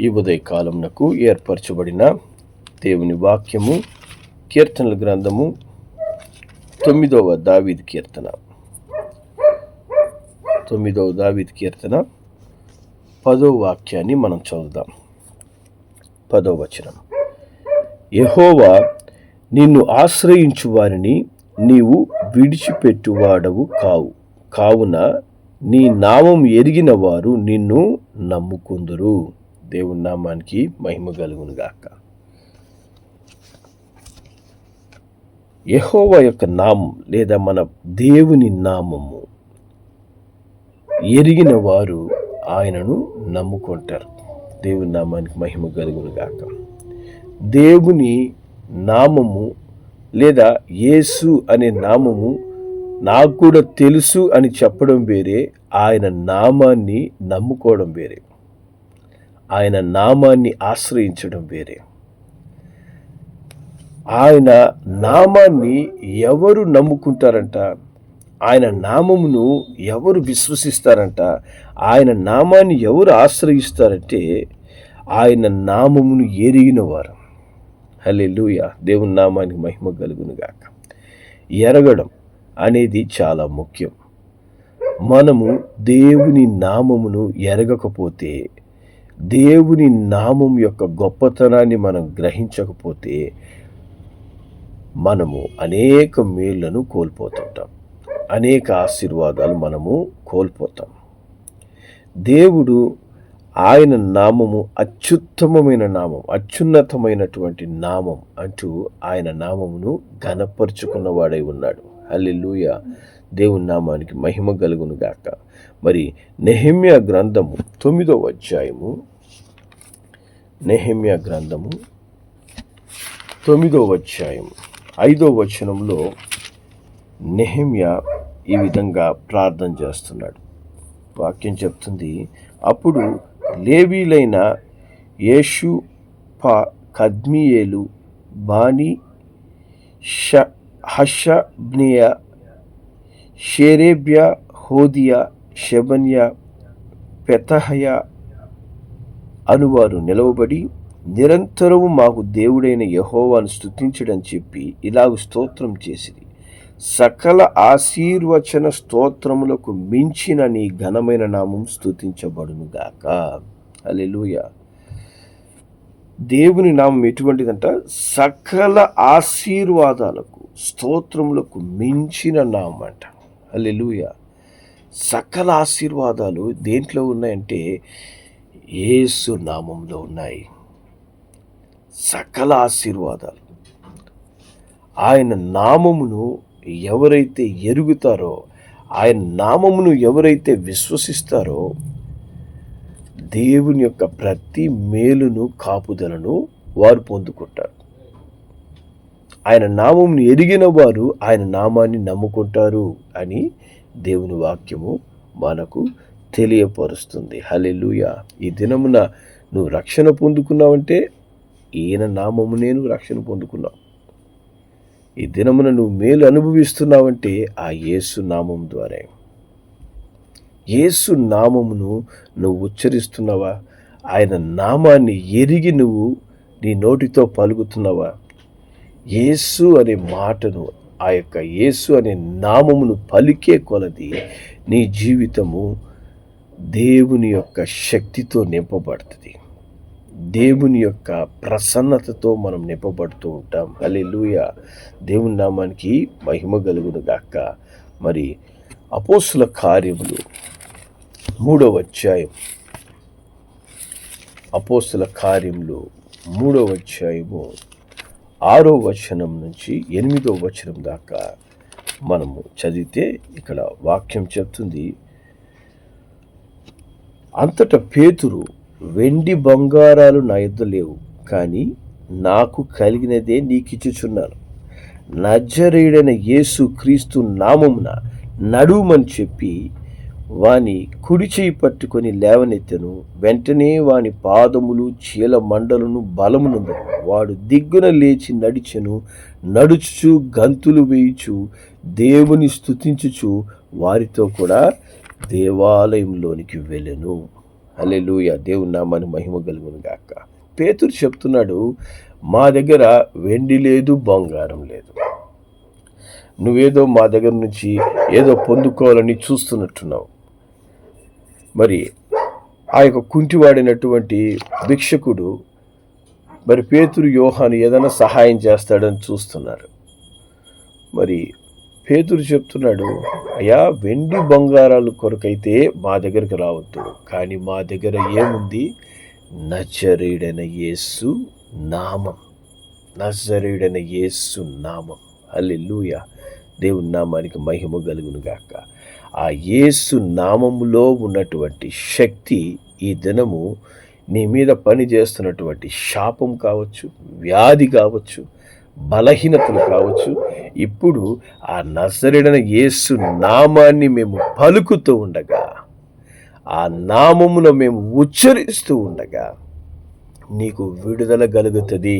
ఈ ఉదయకాలంనకు ఏర్పరచబడిన దేవుని వాక్యము కీర్తనల గ్రంథము తొమ్మిదవ దావీద్ కీర్తన. తొమ్మిదవ దావీద్ కీర్తన పదో వాక్యాన్ని మనం చదువుదాం. పదో వచనం. యహోవా నిన్ను ఆశ్రయించు వారిని నీవు విడిచిపెట్టువాడవు కావు. కావున నీ నామం ఎరిగిన వారు నిన్ను నమ్ముకుందురు. దేవుని నామానికి మహిమ కలుగునుగాక యహోవా యొక్క నామం లేదా మన దేవుని నామము ఎరిగిన వారు ఆయనను నమ్ముకుంటారు. దేవుని నామానికి మహిమ కలుగునుగాక దేవుని నామము లేదా యేసు అనే నామము నాకు కూడా తెలుసు అని చెప్పడం వేరే ఆయన నామాన్ని నమ్ముకోవడం వేరే. ఆయన నామాన్ని ఆశ్రయించడం వేరే. ఆయన నామాన్ని ఎవరు నమ్ముకుంటారంట? ఆయన నామమును ఎవరు విశ్వసిస్తారంట? ఆయన నామాన్ని ఎవరు ఆశ్రయిస్తారంటే ఆయన నామమును ఎరిగిన వారు. హలే లూయ దేవుని నామానికి మహిమ కలుగునుగాక. ఎరగడం అనేది చాలా ముఖ్యం. మనము దేవుని నామమును ఎరగకపోతే దేవుని నామం యొక్క గొప్పతనాన్ని మనం గ్రహించకపోతే మనము అనేక మేళ్ళను కోల్పోతుంటాం. అనేక ఆశీర్వాదాలు మనము కోల్పోతాం. దేవుడు ఆయన నామము అత్యుత్తమమైన నామం అత్యున్నతమైనటువంటి నామం అంటూ ఆయన నామమును ఘనపరుచుకున్నవాడై ఉన్నాడు. హల్లెలూయ. దేవుని నామానికి మహిమ కలుగును గాక మరి నెహమ్య గ్రంథము తొమ్మిదో అధ్యాయము. నెహమ్య గ్రంథము తొమ్మిదో అధ్యాయం ఐదో వచనంలో నెహమ్య ఈ విధంగా ప్రార్థన చేస్తున్నాడు. వాక్యం చెప్తుంది అప్పుడు లేవీలైన యేషు ప కద్మియేలు బాని ష హషబ్నియ షేరేబ్య హోదియా షెబన్య పెతహయ అనువారు నిలవబడి నిరంతరము మాకు దేవుడైన యహోవాను స్థుతించడం చెప్పి ఇలాగ స్తోత్రం చేసిరి. సకల ఆశీర్వచన స్తోత్రములకు మించిన నీ ఘనమైన నామం స్థుతించబడునుగాక అలెలుయ దేవుని నామం ఎటువంటిదంట? సకల ఆశీర్వాదాలకు స్తోత్రములకు మించిన నామం అంట అలెలుయా సకల ఆశీర్వాదాలు దేంట్లో ఉన్నాయంటే ఏసు నామంలో ఉన్నాయి. సకల ఆశీర్వాదాలు. ఆయన నామమును ఎవరైతే ఎరుగుతారో ఆయన నామమును ఎవరైతే విశ్వసిస్తారో దేవుని యొక్క ప్రతి మేలును కాపుదలను వారు పొందుకుంటారు. ఆయన నామమును ఎరిగిన వారు ఆయన నామాన్ని నమ్ముకుంటారు అని దేవుని వాక్యము మనకు తెలియపరుస్తుంది. హలెలుయ ఈ దినమున నువ్వు రక్షణ పొందుకున్నావంటే ఈయన నామము నేను రక్షణ పొందుకున్నావు ఈ దినమున నువ్వు మేలు అనుభవిస్తున్నావంటే ఆ యేసు నామం ద్వారా. యేసు నామమును నువ్వు ఉచ్చరిస్తున్నావా? ఆయన నామాన్ని ఎరిగి నువ్వు నీ నోటితో పలుకుతున్నావా? యేసు అనే మాటను ఆ యొక్క యేసు అనే నామమును పలికే కొలది నీ జీవితము దేవుని యొక్క శక్తితో నింపబడుతుంది. దేవుని యొక్క ప్రసన్నతతో మనం నింపబడుతూ ఉంటాం. అలెలుయ దేవుని నామానికి మహిమ కలుగును గాక. మరి అపోసుల కార్యములు మూడవ అధ్యాయం. అపోసుల కార్యములు మూడవ అధ్యాయము. ఆరో వచనం నుంచి ఎనిమిదో వచనం దాకా మనము చదివితే ఇక్కడ వాక్యం చెప్తుంది. అంతటా పేతురు వెండి బంగారాలు నా యుద్ధ లేవు కానీ నాకు కలిగినదే నీకిచ్చుచున్నాను. నజరేయుడైన యేసు క్రీస్తు నామమున నడుమని చెప్పి వాని కుడి చేయి పట్టుకొని లేవనెత్తెను. వెంటనే వాని పాదములు చీల మండలను బలమునందు వాడు దిగ్గున లేచి నడిచెను. నడుచుచు గంతులు వేయుచు దేవుని స్థుతించుచు వారితో కూడా దేవాలయంలోనికి వెళ్ళెను. హల్లెలూయ. దేవుని నామాన్ని మహిమ కలుగును గాక. పేతురు చెప్తున్నాడు మా దగ్గర వెండి లేదు బంగారం లేదు. నువ్వేదో మా దగ్గర నుంచి ఏదో పొందుకోవాలని చూస్తున్నట్టున్నావు. మరి ఆ యొక్క కుంటివాడినటువంటి భిక్షకుడు మరి పేతురు యోహాను ఏదైనా సహాయం చేస్తాడని చూస్తున్నారు. మరి పేతురు చెప్తున్నాడు అయ్యా వెండి బంగారాలు కొరకైతే మా దగ్గరికి రావద్దు. కానీ మా దగ్గర ఏముంది? నజరేడైన యేసు నామం. నజరేడైన యేసు నామం. హల్లెలూయా. దేవుని నామానికి మహిమ కలుగును గాక ఆ యేసు నామములో ఉన్నటువంటి శక్తి ఈ దినము నీ మీద పని చేస్తున్నటువంటి శాపం కావచ్చు వ్యాధి కావచ్చు బలహీనతలు కావచ్చు ఇప్పుడు ఆ నజరిడన యేసు నామాన్ని మేము పలుకుతూ ఉండగా ఆ నామమును మేము ఉచ్చరిస్తూ ఉండగా నీకు విడుదల కలుగుతుంది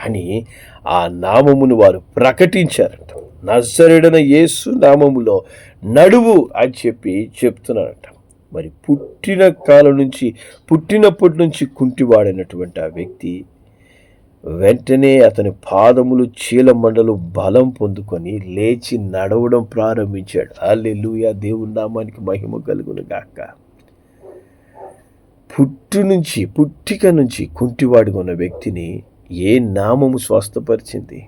అని ఆ నామమును వారు ప్రకటించారంట. నజరుడన యేసు నామములో నడువు అని చెప్పి చెప్తున్నాడట. మరి పుట్టిన కాలం నుంచి పుట్టినప్పటి నుంచి కుంటివాడైనటువంటి ఆ వ్యక్తి వెంటనే అతని పాదములు చీలమండలు బలం పొందుకొని లేచి నడవడం ప్రారంభించాడు. అల్లెలుయ దేవుని నామానికి మహిమ కలుగును గాక. పుట్టు నుంచి పుట్టిక నుంచి కుంటివాడుకున్న ఉన్న వ్యక్తిని ఏ నామము స్వస్థపరిచింది?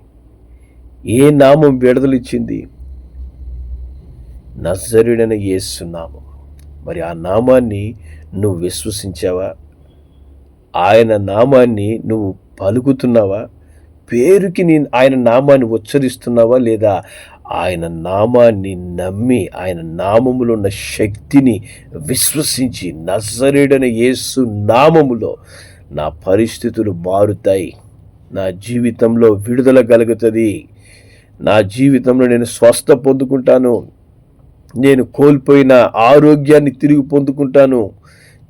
ఏ నామం విడుదలిచ్చింది? నజరుడైన యేసు నామం. మరి ఆ నామాన్ని నువ్వు విశ్వసించావా? ఆయన నామాన్ని నువ్వు పలుకుతున్నావా? పేరుకి నీ ఆయన నామాన్ని ఉచ్చరిస్తున్నావా? లేదా ఆయన నామాన్ని నమ్మి ఆయన నామములో ఉన్న శక్తిని విశ్వసించి నజరేడన యేసు నామములో నా పరిస్థితులు మారుతాయి. నా జీవితంలో విడుదల కలుగుతుంది. నా జీవితంలో నేను స్వస్థ పొందుకుంటాను. నేను కోల్పోయిన ఆరోగ్యాన్ని తిరిగి పొందుకుంటాను.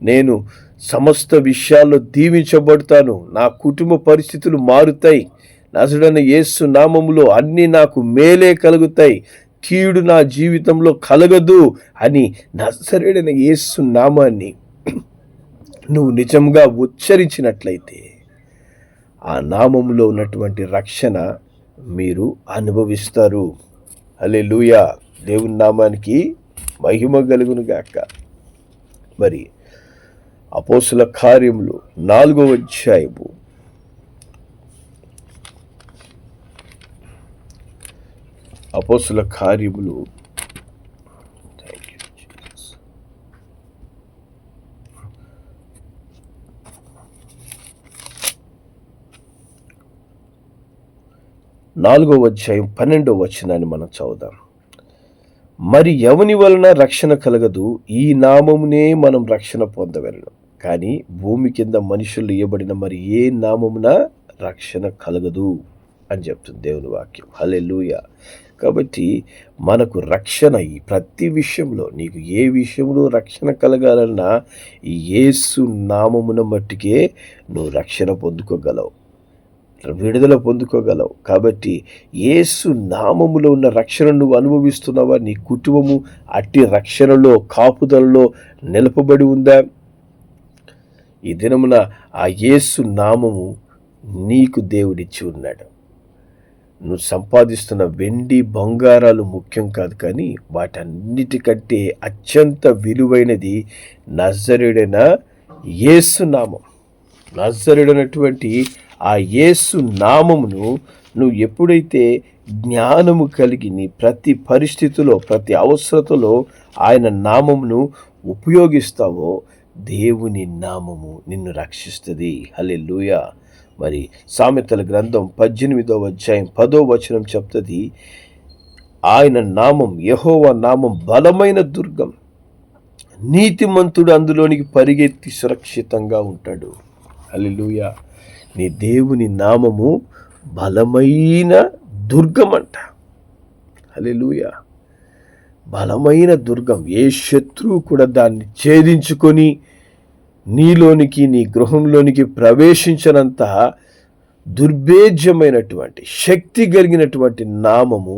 నేను సమస్త విషయాల్లో దీవించబడతాను. నా కుటుంబ పరిస్థితులు మారుతాయి. నసుడైన యేసు నామములో అన్నీ నాకు మేలే కలుగుతాయి. కీడు నా జీవితంలో కలగదు అని నసరుడైన యేసు నామాన్ని నువ్వు నిజంగా ఉచ్చరించినట్లయితే ఆ నామంలో ఉన్నటువంటి రక్షణ మీరు అనుభవిస్తారు. అలే లూయా దేవుని నామానికి మహిమ కలుగును గాక. మరి అపోసుల కార్యములు నాలుగో అధ్యాయము. అపోసుల కార్యములు నాలుగో అధ్యాయం పన్నెండో వచనాన్ని మనం చదువుదాం. మరి ఎవని వలన రక్షణ కలగదు? ఈ నామమునే మనం రక్షణ పొందవలను. కానీ భూమి కింద మనుషులు ఇవ్వబడిన మరి ఏ నామమున రక్షణ కలగదు అని చెప్తుంది దేవుని వాక్యం. హలే కాబట్టి మనకు రక్షణ ఈ ప్రతి విషయంలో నీకు ఏ విషయంలో రక్షణ కలగాలన్నా ఏసు యేసు నామమున మట్టుకే నువ్వు రక్షణ పొందుకోగలవు. విడుదల పొందుకోగలవు. కాబట్టి ఏసు నామములో ఉన్న రక్షణ నువ్వు అనుభవిస్తున్నావా? నీ కుటుంబము అట్టి రక్షణలో కాపుదలలో నిలపబడి ఉందా? ఈ దినమున ఆ యేసు నామము నీకు దేవుడిచ్చి ఉన్నాడు. నువ్వు సంపాదిస్తున్న వెండి బంగారాలు ముఖ్యం కాదు కానీ వాటన్నిటికంటే అత్యంత విలువైనది నజరుడైన యేసు నామం. నజరుడైనటువంటి ఆ యేసు నామమును నువ్వు ఎప్పుడైతే జ్ఞానము కలిగి నీ ప్రతి పరిస్థితిలో ప్రతి అవసరతలో ఆయన నామమును ఉపయోగిస్తావో దేవుని నామము నిన్ను రక్షిస్తుంది. హలే లూయ మరి సామెతల గ్రంథం పద్దెనిమిదవ అధ్యాయం పదో వచనం చెప్తుంది ఆయన నామం యహోవ నామం బలమైన దుర్గం. నీతిమంతుడు అందులోనికి పరిగెత్తి సురక్షితంగా ఉంటాడు. హల్లెలూయా. నీ దేవుని నామము బలమైన దుర్గమంట అలెలుయ బలమైన దుర్గం. ఏ శత్రువు కూడా దాన్ని ఛేదించుకొని నీలోనికి నీ గృహంలోనికి ప్రవేశించినంత దుర్భేజ్యమైనటువంటి శక్తి కలిగినటువంటి నామము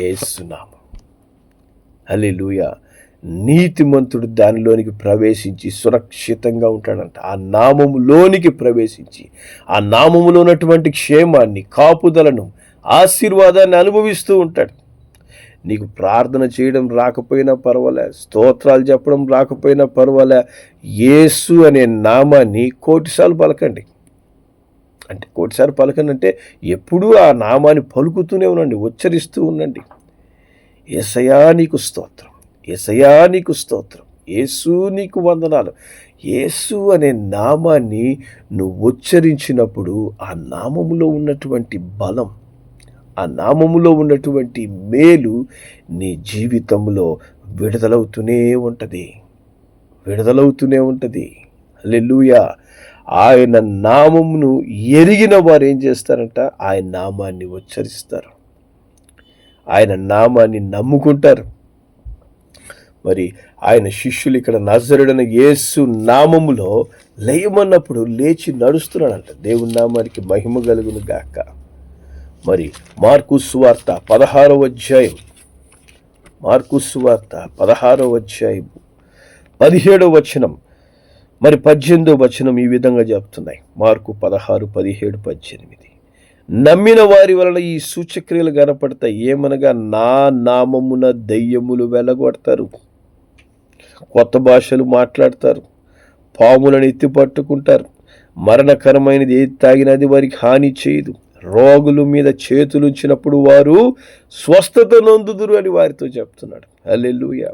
ఏసునామం అలెలుయా నీతిమంతుడు దానిలోనికి ప్రవేశించి సురక్షితంగా ఉంటాడంట. ఆ నామములోనికి ప్రవేశించి ఆ నామములో ఉన్నటువంటి క్షేమాన్ని కాపుదలను ఆశీర్వాదాన్ని అనుభవిస్తూ ఉంటాడు. నీకు ప్రార్థన చేయడం రాకపోయినా పర్వాలే స్తోత్రాలు చెప్పడం రాకపోయినా పర్వాలే. యేసు అనే నామాన్ని కోటిసార్లు పలకండి. అంటే కోటిసార్లు పలకండి అంటే ఎప్పుడూ ఆ నామాన్ని పలుకుతూనే ఉండండి ఉచ్చరిస్తూ ఉండండి. ఏసయా నీకు స్తోత్రం. ఎసయా నీకు స్తోత్రం. యేసు నీకు వందనాలు. యేసు అనే నామాన్ని నువ్వు ఉచ్చరించినప్పుడు ఆ నామములో ఉన్నటువంటి బలం ఆ నామములో ఉన్నటువంటి మేలు నీ జీవితంలో విడుదలవుతూనే ఉంటుంది. విడుదలవుతూనే ఉంటుంది. లెల్లుయా ఆయన నామమును ఎరిగిన వారు ఏం చేస్తారంట? ఆయన నామాన్ని ఉచ్చరిస్తారు. ఆయన నామాన్ని నమ్ముకుంటారు. మరి ఆయన శిష్యులు ఇక్కడ నజరుడని యేసు నామములో లేయమన్నప్పుడు లేచి నడుస్తున్నాడంట. దేవుని నామానికి మహిమ కలుగును గాక. మరి మార్కు సువార్త పదహారవ అధ్యాయం. మార్కు సువార్త పదహారవ అధ్యాయం. పదిహేడవ వచనం. మరి పద్దెనిమిదో వచనం ఈ విధంగా చెప్తున్నాయి. మార్కు పదహారు పదిహేడు పద్దెనిమిది. నమ్మిన వారి వలన ఈ సూచక్రియలు కనపడతాయి. ఏమనగా నా నామమున దయ్యములు వెలగొడతారు. కొత్త భాషలు మాట్లాడతారు. పాములను ఎత్తి పట్టుకుంటారు. మరణకరమైనది ఏది తాగినది వారికి హాని చేయదు. రోగుల మీద చేతులు ఉంచినప్పుడు వారు స్వస్థత నొందుదురు అని వారితో చెప్తున్నాడు. అల్లెలుయ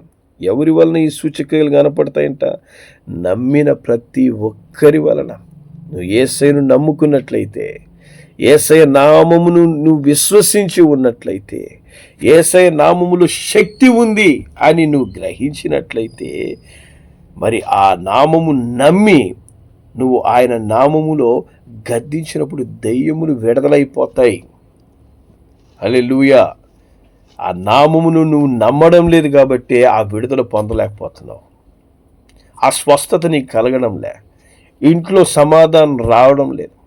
ఎవరి వలన ఈ సూచికలు కనపడతాయంట? నమ్మిన ప్రతి ఒక్కరి వలన. నువ్వు ఏసైను నమ్ముకున్నట్లయితే ఏసయ నామమును నువ్వు విశ్వసించి ఉన్నట్లయితే ఏసయ నామములో శక్తి ఉంది అని నువ్వు గ్రహించినట్లయితే మరి ఆ నామము నమ్మి నువ్వు ఆయన నామములో గద్దించినప్పుడు దయ్యములు విడుదలైపోతాయి. లూయా ఆ నామమును నువ్వు నమ్మడం లేదు కాబట్టి ఆ విడుదల పొందలేకపోతున్నావు. ఆ స్వస్థత నీకు కలగడం లే. ఇంట్లో సమాధానం రావడం లేదు.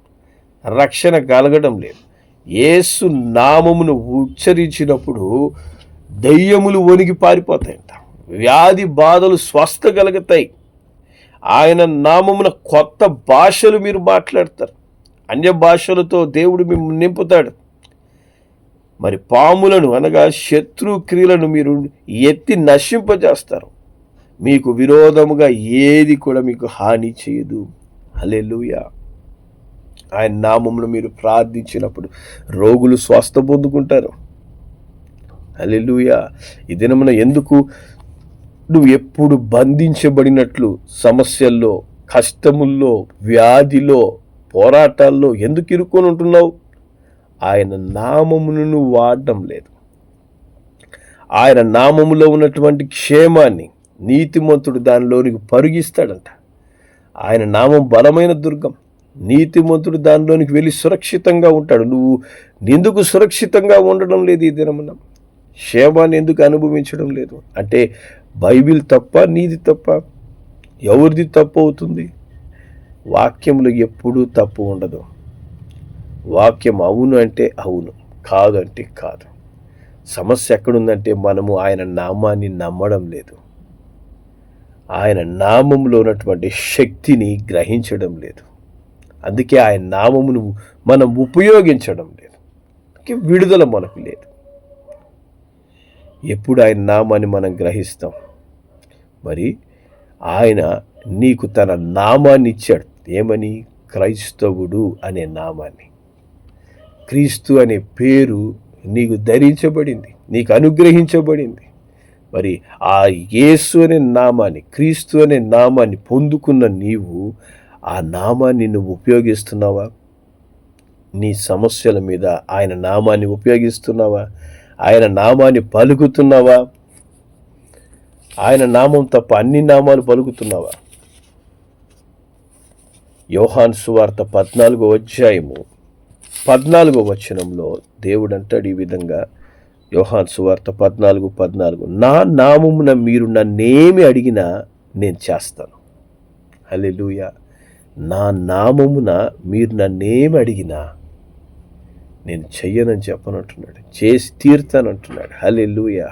రక్షణ కలగడం లేదు. ఏసు నామమును ఉచ్చరించినప్పుడు దయ్యములు వణిగి పారిపోతాయంట. వ్యాధి బాధలు స్వస్థ కలుగుతాయి. ఆయన నామమున కొత్త భాషలు మీరు మాట్లాడతారు. అన్య భాషలతో దేవుడు మిమ్మల్ని నింపుతాడు. మరి పాములను అనగా శత్రు క్రియలను మీరు ఎత్తి నశింపజేస్తారు. మీకు విరోధముగా ఏది కూడా మీకు హాని చేయదు. అలెలుయా ఆయన నామమును మీరు ప్రార్థించినప్పుడు రోగులు స్వస్థ పొందుకుంటారు. హలెలుయా ఈ దినమున ఎందుకు నువ్వు ఎప్పుడు బంధించబడినట్లు సమస్యల్లో కష్టముల్లో వ్యాధిలో పోరాటాల్లో ఎందుకు ఇరుక్కొని ఉంటున్నావు? ఆయన నామమును నువ్వు వాడడం లేదు. ఆయన నామములో ఉన్నటువంటి క్షేమాన్ని నీతిమంతుడు దానిలోనికి పరుగిస్తాడంట. ఆయన నామం బలమైన దుర్గం. నీతిమంతుడు దానిలోనికి వెళ్ళి సురక్షితంగా ఉంటాడు. నువ్వు ఎందుకు సురక్షితంగా ఉండడం లేదు ఈ దినమున. క్షేమాన్ని ఎందుకు అనుభవించడం లేదు? అంటే బైబిల్ తప్ప నీది తప్ప ఎవరిది తప్పు అవుతుంది? వాక్యములు ఎప్పుడూ తప్పు ఉండదు. వాక్యం అవును అంటే అవును కాదు అంటే కాదు. సమస్య ఎక్కడుందంటే మనము ఆయన నామాన్ని నమ్మడం లేదు. ఆయన నామంలో ఉన్నటువంటి శక్తిని గ్రహించడం లేదు. అందుకే ఆయన నామమును మనం ఉపయోగించడం లేదు. విడుదల మనకు లేదు. ఎప్పుడు ఆయన నామాన్ని మనం గ్రహిస్తాం? మరి ఆయన నీకు తన నామాన్ని ఇచ్చాడు. ఏమని? క్రైస్తవుడు అనే నామాన్ని. క్రీస్తు అనే పేరు నీకు ధరించబడింది. నీకు అనుగ్రహించబడింది. మరి ఆ యేసు అనే నామాన్ని క్రీస్తు అనే నామాన్ని పొందుకున్న నీవు ఆ నామాన్ని నువ్వు ఉపయోగిస్తున్నావా? నీ సమస్యల మీద ఆయన నామాన్ని ఉపయోగిస్తున్నావా? ఆయన నామాన్ని పలుకుతున్నావా? ఆయన నామం తప్ప అన్ని నామాలు పలుకుతున్నావా? యోహాన్ సువార్త పద్నాలుగో అధ్యాయము పద్నాలుగో వచనంలో దేవుడు అంటాడు ఈ విధంగా యోహాన్ సువార్త పద్నాలుగు పద్నాలుగు. నా నామమున మీరు నన్నేమి అడిగినా నేను చేస్తాను. హలెలుయ నా నామమున మీరు నన్నేమి అడిగినా నేను చెయ్యనని చెప్పనంటున్నాడు. చేసి తీర్తానంటున్నాడు. హలెలుయ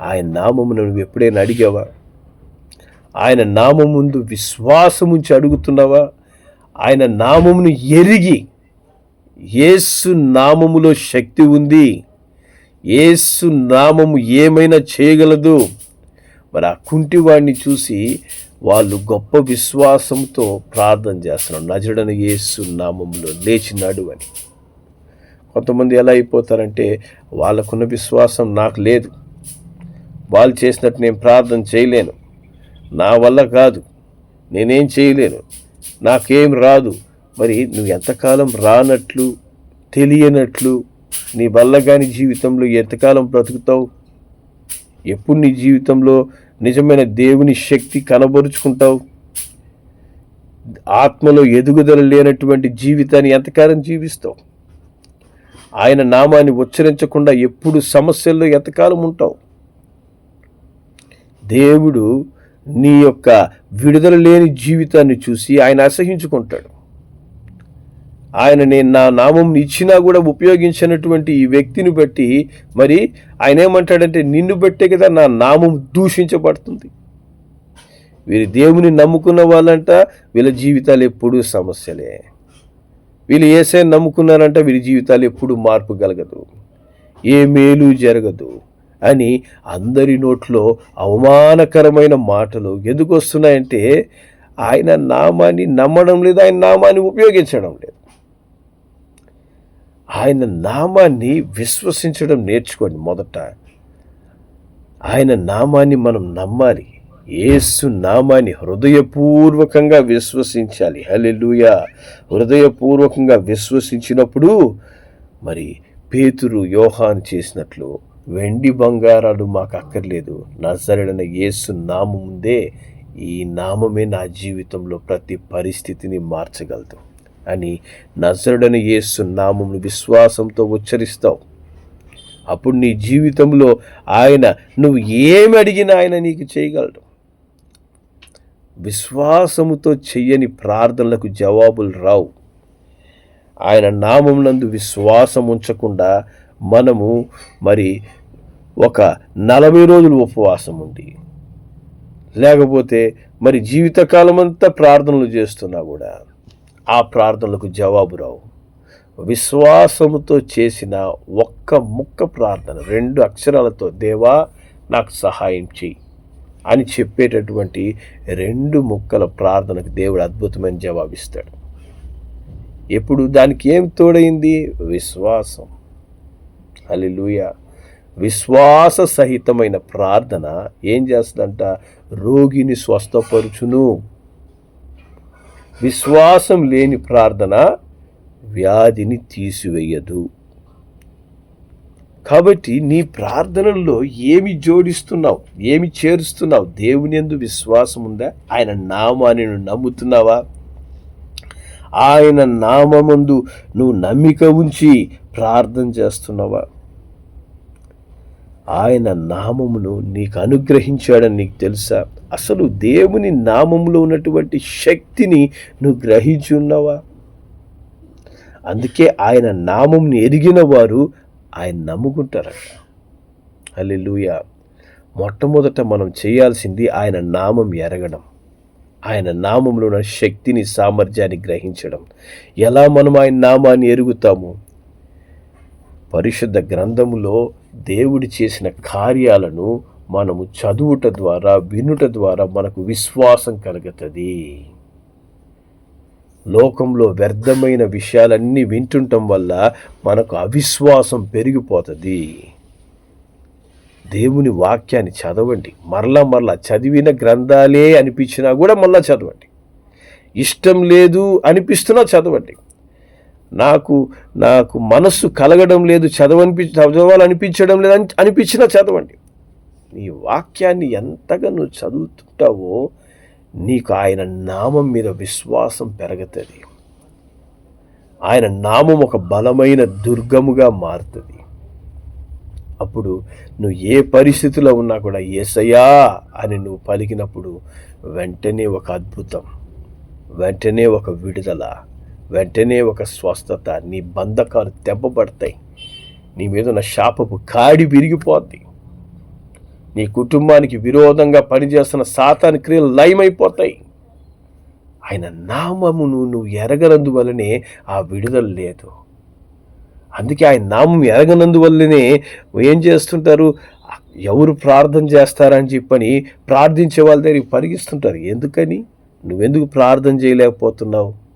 ఆయన నామమును నువ్వు ఎప్పుడైనా అడిగావా? ఆయన నామం ముందు విశ్వాసం ఉంచి అడుగుతున్నావా? ఆయన నామమును ఎరిగి ఏసు నామములో శక్తి ఉంది. ఏసు నామము ఏమైనా చేయగలదు? మరి ఆ కుంటివాడిని చూసి వాళ్ళు గొప్ప విశ్వాసంతో ప్రార్థన చేస్తున్నారు. నజడని యేసు నామంలో లేచినాడు అని. కొంతమంది ఎలా అయిపోతారంటే వాళ్ళకున్న విశ్వాసం నాకు లేదు. వాళ్ళు చేసినట్టు నేను ప్రార్థన చేయలేను. నా వల్ల కాదు. నేనేం చేయలేను. నాకేం రాదు. మరి నువ్వు ఎంతకాలం రానట్లు తెలియనట్లు నీ వల్ల కాని జీవితంలో ఎంతకాలం బ్రతుకుతావు? ఎప్పుడు నీ జీవితంలో నిజమైన దేవుని శక్తి కనబరుచుకుంటావు. ఆత్మలో ఎదుగుదల లేనటువంటి జీవితాన్ని ఎంతకాలం జీవిస్తావు? ఆయన నామాన్ని ఉచ్చరించకుండా ఎప్పుడు సమస్యల్లో ఎంతకాలం ఉంటావు? దేవుడు నీ యొక్క విడుదల లేని జీవితాన్ని చూసి ఆయన అసహించుకుంటాడు. ఆయన నేను నా నామం ఇచ్చినా కూడా ఉపయోగించినటువంటి ఈ వ్యక్తిని బట్టి మరి ఆయన ఏమంటాడంటే నిన్ను బట్టే కదా నా నామం దూషించబడుతుంది. వీరి దేవుని నమ్ముకున్న వాళ్ళంట వీళ్ళ జీవితాలు ఎప్పుడూ సమస్యలే. వీళ్ళు ఏసే నమ్ముకున్నారంట వీరి జీవితాలు ఎప్పుడు మార్పు కలగదు. ఏ మేలు జరగదు అని అందరి నోట్లో అవమానకరమైన మాటలు ఎందుకు వస్తున్నాయంటే ఆయన నామాన్ని నమ్మడం లేదు ఆయన నామాన్ని ఉపయోగించడం లేదు. ఆయన నామాన్ని విశ్వసించడం నేర్చుకోండి మొదట. ఆయన నామాన్ని మనం నమ్మాలి. ఏసు నామాన్ని హృదయపూర్వకంగా విశ్వసించాలి. హలెలుయ హృదయపూర్వకంగా విశ్వసించినప్పుడు మరి పేతురు యోహాన్ చేసినట్లు వెండి బంగారాలు మాకు అక్కర్లేదు. నజరడన యేసు ఉందే ఈ నామమే నా జీవితంలో ప్రతి పరిస్థితిని మార్చగలదు. అని నజరుడని యేసు నామమును విశ్వాసంతో ఉచ్చరిస్తావు. అప్పుడు నీ జీవితంలో ఆయన నువ్వు ఏమి అడిగినా ఆయన నీకు చేయగలడు. విశ్వాసముతో చెయ్యని ప్రార్థనలకు జవాబులు రావు. ఆయన నామమునందు విశ్వాసం ఉంచకుండా మనము మరి ఒక నలభై రోజులు ఉపవాసం ఉండి లేకపోతే మరి జీవితకాలం అంతా ప్రార్థనలు చేస్తున్నా కూడా ఆ ప్రార్థనలకు జవాబు రావు. విశ్వాసముతో చేసిన ఒక్క ముక్క ప్రార్థన రెండు అక్షరాలతో దేవా నాకు సహాయం చేయి అని చెప్పేటటువంటి రెండు ముక్కల ప్రార్థనకు దేవుడు అద్భుతమైన జవాబిస్తాడు ఎప్పుడు దానికి ఏం తోడైంది? విశ్వాసం. అలిలుయ విశ్వాస సహితమైన ప్రార్థన ఏం చేస్తుందంట? రోగిని స్వస్థపరుచును. విశ్వాసం లేని ప్రార్థన వ్యాధిని తీసివేయదు. కాబట్టి నీ ప్రార్థనల్లో ఏమి జోడిస్తున్నావు? ఏమి చేరుస్తున్నావు? దేవుని ఎందు విశ్వాసం ఉందా? ఆయన నామాన్ని నువ్వు నమ్ముతున్నావా? ఆయన నామమందు నువ్వు నమ్మిక ఉంచి ప్రార్థన చేస్తున్నావా? ఆయన నామమును నీకు అనుగ్రహించాడని నీకు తెలుసా? అసలు దేవుని నామములో ఉన్నటువంటి శక్తిని నువ్వు గ్రహించి ఉన్నావా? అందుకే ఆయన నామంని ఎరిగిన వారు ఆయన నమ్ముకుంటారట. అల్లెలుయ మొట్టమొదట మనం చేయాల్సింది ఆయన నామం ఎరగడం. ఆయన నామంలో ఉన్న శక్తిని సామర్థ్యాన్ని గ్రహించడం. ఎలా మనం ఆయన నామాన్ని ఎరుగుతాము? పరిశుద్ధ గ్రంథములో దేవుడు చేసిన కార్యాలను మనము చదువుట ద్వారా వినుట ద్వారా మనకు విశ్వాసం కలుగుతుంది. లోకంలో వ్యర్థమైన విషయాలన్నీ వింటుండటం వల్ల మనకు అవిశ్వాసం పెరిగిపోతుంది. దేవుని వాక్యాన్ని చదవండి. మరలా మరలా చదివిన గ్రంథాలే అనిపించినా కూడా మళ్ళా చదవండి. ఇష్టం లేదు అనిపిస్తున్నా చదవండి. నాకు నాకు మనస్సు కలగడం లేదు చదవనిపి చదవాలనిపించడం లేదు అని అనిపించినా చదవండి. నీ వాక్యాన్ని ఎంతగా నువ్వు చదువుతుంటావో నీకు ఆయన నామం మీద విశ్వాసం పెరుగుతుంది. ఆయన నామం ఒక బలమైన దుర్గముగా మారుతుంది. అప్పుడు నువ్వు ఏ పరిస్థితిలో ఉన్నా కూడా ఏసయ్యా అని నువ్వు పలికినప్పుడు వెంటనే ఒక అద్భుతం వెంటనే ఒక విడుదల. వెంటనే ఒక స్వస్థత నీ బంధకాలు దెబ్బపడతాయి నీ మీద ఉన్న శాపపు కాడి విరిగిపోద్ది. నీ కుటుంబానికి విరోధంగా పనిచేస్తున్న సాతాని క్రియలు లయమైపోతాయి ఆయన నామమును నువ్వు ఎరగనందువల్లనే ఆ విడుదల లేదు. అందుకే ఆయన నామం ఎరగనందువల్లనే ఏం చేస్తుంటారు? ఎవరు ప్రార్థన చేస్తారని చెప్పని ప్రార్థించే వాళ్ళ దగ్గరికి పరిగిస్తుంటారు. ఎందుకని? నువ్వెందుకు ప్రార్థన చేయలేకపోతున్నావు?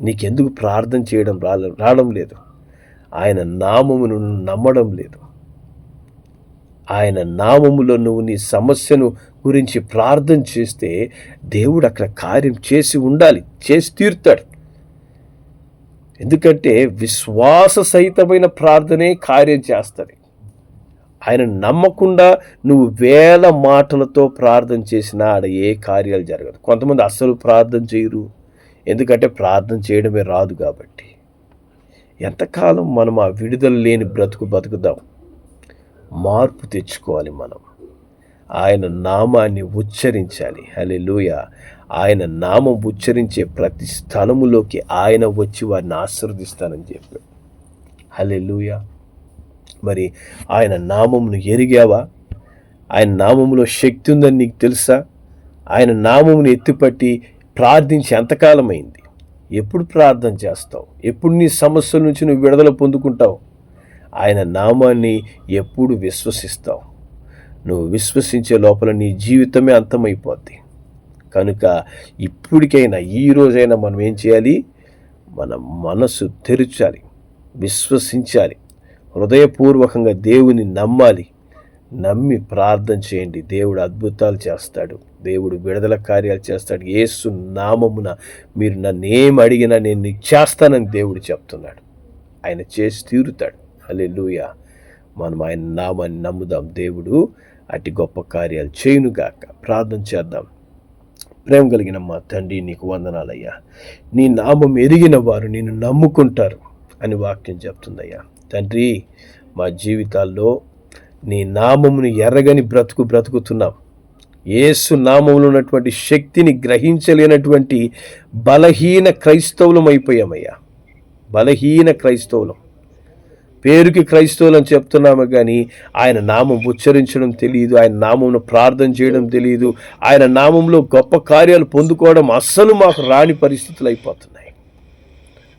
నీకెందుకు ప్రార్థన చేయడం రాలే రావడం లేదు. ఆయన నామమును నమ్మడం లేదు. ఆయన నామములో నువ్వు నీ సమస్యను గురించి ప్రార్థన చేస్తే దేవుడు అక్కడ కార్యం చేసి ఉండాలి చేసి తీరుతాడు. ఎందుకంటే విశ్వాస సహితమైన ప్రార్థనే కార్యం చేస్తుంది. ఆయన నమ్మకుండా నువ్వు వేల మాటలతో ప్రార్థన చేసినా ఆడ ఏ కార్యాలు జరగదు. కొంతమంది అస్సలు ప్రార్థన చేయరు. ఎందుకంటే ప్రార్థన చేయడమే రాదు కాబట్టి. ఎంతకాలం మనం ఆ విడుదల లేని బ్రతుకు బతుకుదాం? మార్పు తెచ్చుకోవాలి మనం. ఆయన నామాన్ని ఉచ్చరించాలి. హలే ఆయన నామం ఉచ్చరించే ప్రతి స్థలములోకి ఆయన వచ్చి వారిని ఆశీర్వదిస్తానని చెప్పాడు. హలే లూయ మరి ఆయన నామమును ఎరిగావా? ఆయన నామంలో శక్తి ఉందని నీకు తెలుసా? ఆయన నామమును ఎత్తిపట్టి ప్రార్థించి ఎంతకాలమైంది? ఎప్పుడు ప్రార్థన చేస్తావు? ఎప్పుడు నీ సమస్యల నుంచి నువ్వు విడుదల పొందుకుంటావు? ఆయన నామాన్ని ఎప్పుడు విశ్వసిస్తావు? నువ్వు విశ్వసించే లోపల నీ జీవితమే అంతమైపోద్ది. కనుక ఇప్పటికైనా ఈ రోజైనా మనం ఏం చేయాలి? మన మనసు తెరచాలి. విశ్వసించాలి. హృదయపూర్వకంగా దేవుని నమ్మాలి. నమ్మి ప్రార్థన చేయండి. దేవుడు అద్భుతాలు చేస్తాడు. దేవుడు విడుదల కార్యాలు చేస్తాడు. ఏసు నామమున మీరు నన్ను ఏం అడిగినా నేను నీకు చేస్తానని దేవుడు చెప్తున్నాడు. ఆయన చేసి తీరుతాడు. అలే లూయ మనం ఆయన నామాన్ని నమ్ముదాం. దేవుడు అటు గొప్ప కార్యాలు చేయునుగాక ప్రార్థన చేద్దాం. ప్రేమ కలిగిన మా తండ్రి నీకు వందనాలయ్యా. నీ నామం ఎరిగిన వారు నేను నమ్ముకుంటారు అని వాక్యం చెప్తుందయ్యా. తండ్రి మా జీవితాల్లో నీ నామమును ఎర్రగని బ్రతుకు బ్రతుకుతున్నాం. ఏసు నామంలో ఉన్నటువంటి శక్తిని గ్రహించలేనటువంటి బలహీన క్రైస్తవులం అయిపోయామయ్యా. బలహీన క్రైస్తవులం. పేరుకి క్రైస్తవులు అని చెప్తున్నాము కానీ ఆయన నామం ఉచ్చరించడం తెలియదు ఆయన నామంను ప్రార్థన చేయడం తెలియదు ఆయన నామంలో గొప్ప కార్యాలు పొందుకోవడం అస్సలు మాకు రాని పరిస్థితులు అయిపోతున్నాయి.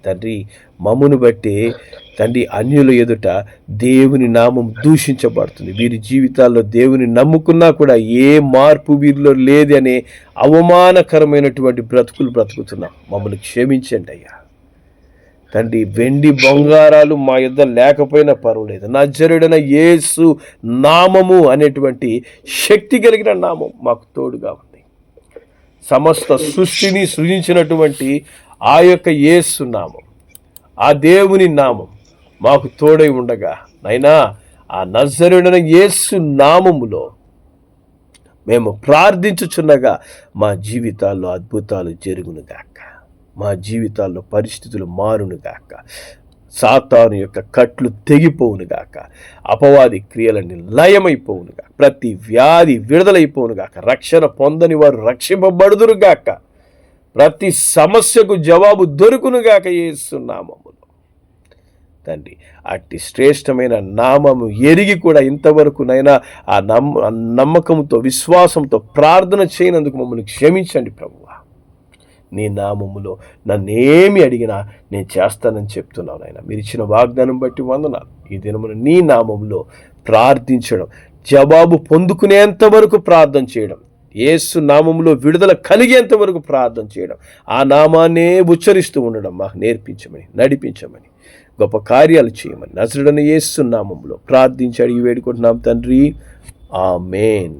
తండ్రి మమ్మును బట్టి తండ్రి అన్యుల ఎదుట దేవుని నామం దూషించబడుతుంది. వీరి జీవితాల్లో దేవుని నమ్ముకున్నా కూడా ఏ మార్పు వీరిలో లేదనే అవమానకరమైనటువంటి బ్రతుకులు బ్రతుకుతున్నాం. మమ్మల్ని క్షమించండి అయ్యా. తండ్రి వెండి బంగారాలు మా యుద్ధ లేకపోయినా పర్వాలేదు. నజరుడైన యేసు నామము అనేటువంటి శక్తి కలిగిన నామం మాకు తోడుగా ఉంది. సమస్త సృష్టిని సృజించినటువంటి ఆ యొక్క యేసు నామం ఆ దేవుని నామం మాకు తోడై ఉండగా నైనా ఆ నజరుడైన యేసు నామములో మేము ప్రార్థించుచున్నగా మా జీవితాల్లో అద్భుతాలు జరుగునుగాక మా జీవితాల్లో పరిస్థితులు మారునుగాక సాతాను యొక్క కట్లు తెగిపోవునుగాక అపవాది క్రియలన్నీ లయమైపోవునుగా ప్రతి వ్యాధి విడుదలైపోవునుగాక రక్షణ పొందని వారు రక్షింపబడుదురుగాక. ప్రతి సమస్యకు జవాబు దొరుకునుగాక ఏసునామములో తండ్రి అట్టి శ్రేష్టమైన నామము ఎరిగి కూడా ఇంతవరకు నైనా ఆ నమ్మ నమ్మకంతో విశ్వాసంతో ప్రార్థన చేయనందుకు మమ్మల్ని క్షమించండి ప్రభువా. నీ నామములో నన్నేమి అడిగినా నేను చేస్తానని చెప్తున్నాను ఆయన మీరు ఇచ్చిన వాగ్దానం బట్టి వందనాలు. ఈ దినమున నీ నామములో ప్రార్థించడం జవాబు పొందుకునేంత వరకు ప్రార్థన చేయడం ఏసు నామంలో విడుదల కలిగేంత వరకు ప్రార్థన చేయడం. ఆ నామాన్నే ఉచ్చరిస్తూ ఉండడం. మాకు నేర్పించమని నడిపించమని గొప్ప కార్యాలు చేయమని. నజరుడని యేసు నామంలో ప్రార్థించి అడిగి వేడుకుంటున్నాం తండ్రి. ఆ మేన్